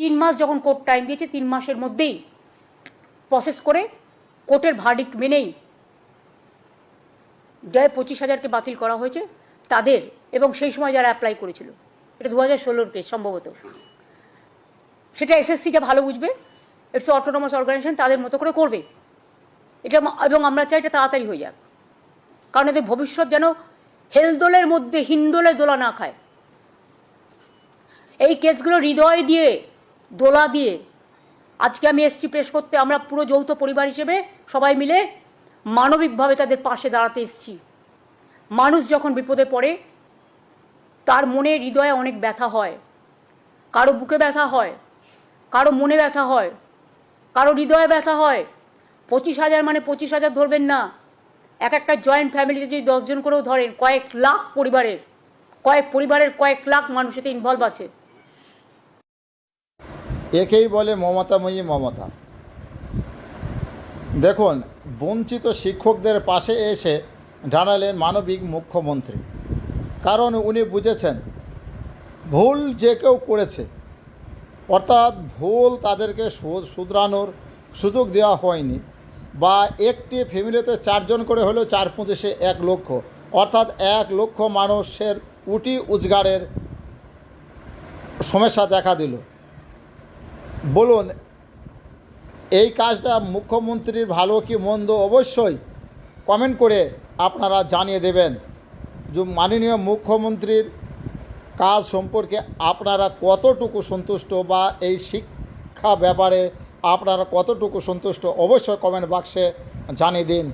তিন মাস যখন court time দিয়েছে, তিন মাসের মধ্যেই প্রসেস করে কোর্টের ভার্ডিক মেনেই যে পঁচিশ হাজারকে বাতিল করা হয়েছে, তাদের এবং সেই সময় যারা অ্যাপ্লাই করেছিল। এটা দু হাজার ষোলোর কেস সম্ভবত। সেটা এসএসসিটা ভালো বুঝবে ইটস অটোনমাস অর্গানাইজেশন তাদের মতো করে করবে। এটা এবং আমরা চাই এটা তাড়াতাড়ি হয়ে যাক। কারণ এদের ভবিষ্যৎ যেন হেলদোলের মধ্যে হিন্দোলের দোলা না খায়। এই কেসগুলো হৃদয় দিয়ে দোলা দিয়ে। আজকে আমি এসছি প্রেস করতে, আমরা পুরো যৌথ পরিবার হিসেবে সবাই মিলে মানবিকভাবে তাদের পাশে দাঁড়াতে এসছি। মানুষ যখন বিপদে পড়ে, তার মনে হৃদয়ে অনেক ব্যথা হয়। কারও বুকে ব্যথা হয়, কারও মনে ব্যথা হয়, কারও হৃদয়ে ব্যথা হয়। পঁচিশ হাজার মানে পঁচিশ হাজার ধরবেন না। এক একটা জয়েন্ট ফ্যামিলিতে যদি দশজন করেও ধরেন, কয়েক লাখ পরিবারের, কয়েক পরিবারের কয়েক লাখ মানুষ এতে ইনভলভ আছে। একেই বলে মমতাময়ী মমতা। দেখুন, বঞ্চিত শিক্ষকদের পাশে এসে দাঁড়ালেন মানবিক মুখ্যমন্ত্রী। কারণ উনি বুঝেছেন, ভুল যে কেউ করেছে, অর্থাৎ ভুল তাদেরকে শুধরানোর সুযোগ দেওয়া হয়নি বা একটি ফ্যামিলিতে চারজন করে হলেও চার পঁচিশে এক লক্ষ, অর্থাৎ এক লক্ষ মানুষের উটি উজগারের সমস্যা দেখা দিল। বলুন, এই কাজটা মুখ্যমন্ত্রীর ভালো কি মন্দ? অবশ্যই। কমেন্ট করে আপনারা জানিয়ে দেবেন। যে, মাননীয় মুখ্যমন্ত্রীর কাজ সম্পর্কে আপনারা কতটুকু সন্তুষ্ট বা এই শিক্ষা ব্যাপারে আপনারা কতটুকু সন্তুষ্ট? অবশ্যই কমেন্ট বাক্সে জানিয়ে দিন।